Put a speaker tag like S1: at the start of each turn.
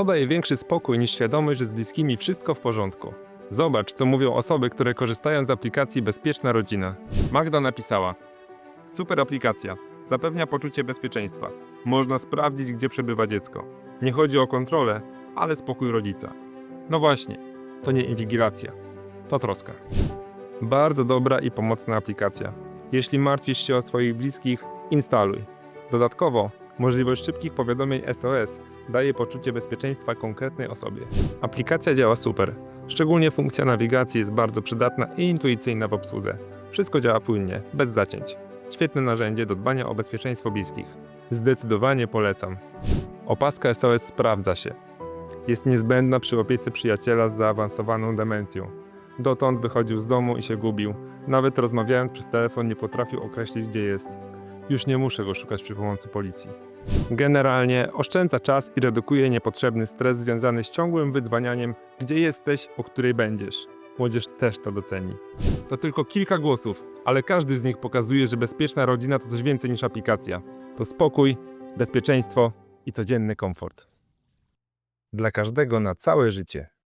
S1: Co daje większy spokój niż świadomość, że z bliskimi wszystko w porządku? Zobacz, co mówią osoby, które korzystają z aplikacji Bezpieczna Rodzina. Magda napisała: Super aplikacja. Zapewnia poczucie bezpieczeństwa. Można sprawdzić, gdzie przebywa dziecko. Nie chodzi o kontrolę, ale spokój rodzica. No właśnie, to nie inwigilacja, to troska. Bardzo dobra i pomocna aplikacja. Jeśli martwisz się o swoich bliskich, instaluj. Dodatkowo, możliwość szybkich powiadomień SOS daje poczucie bezpieczeństwa konkretnej osobie. Aplikacja działa super. Szczególnie funkcja nawigacji jest bardzo przydatna i intuicyjna w obsłudze. Wszystko działa płynnie, bez zacięć. Świetne narzędzie do dbania o bezpieczeństwo bliskich. Zdecydowanie polecam. Opaska SOS sprawdza się. Jest niezbędna przy opiece przyjaciela z zaawansowaną demencją. Dotąd wychodził z domu i się gubił. Nawet rozmawiając przez telefon nie potrafił określić, gdzie jest. Już nie muszę go szukać przy pomocy policji. Generalnie oszczędza czas i redukuje niepotrzebny stres związany z ciągłym wydzwanianiem, gdzie jesteś, o której będziesz. Młodzież też to doceni. To tylko kilka głosów, ale każdy z nich pokazuje, że bezpieczna rodzina to coś więcej niż aplikacja. To spokój, bezpieczeństwo i codzienny komfort. Dla każdego na całe życie.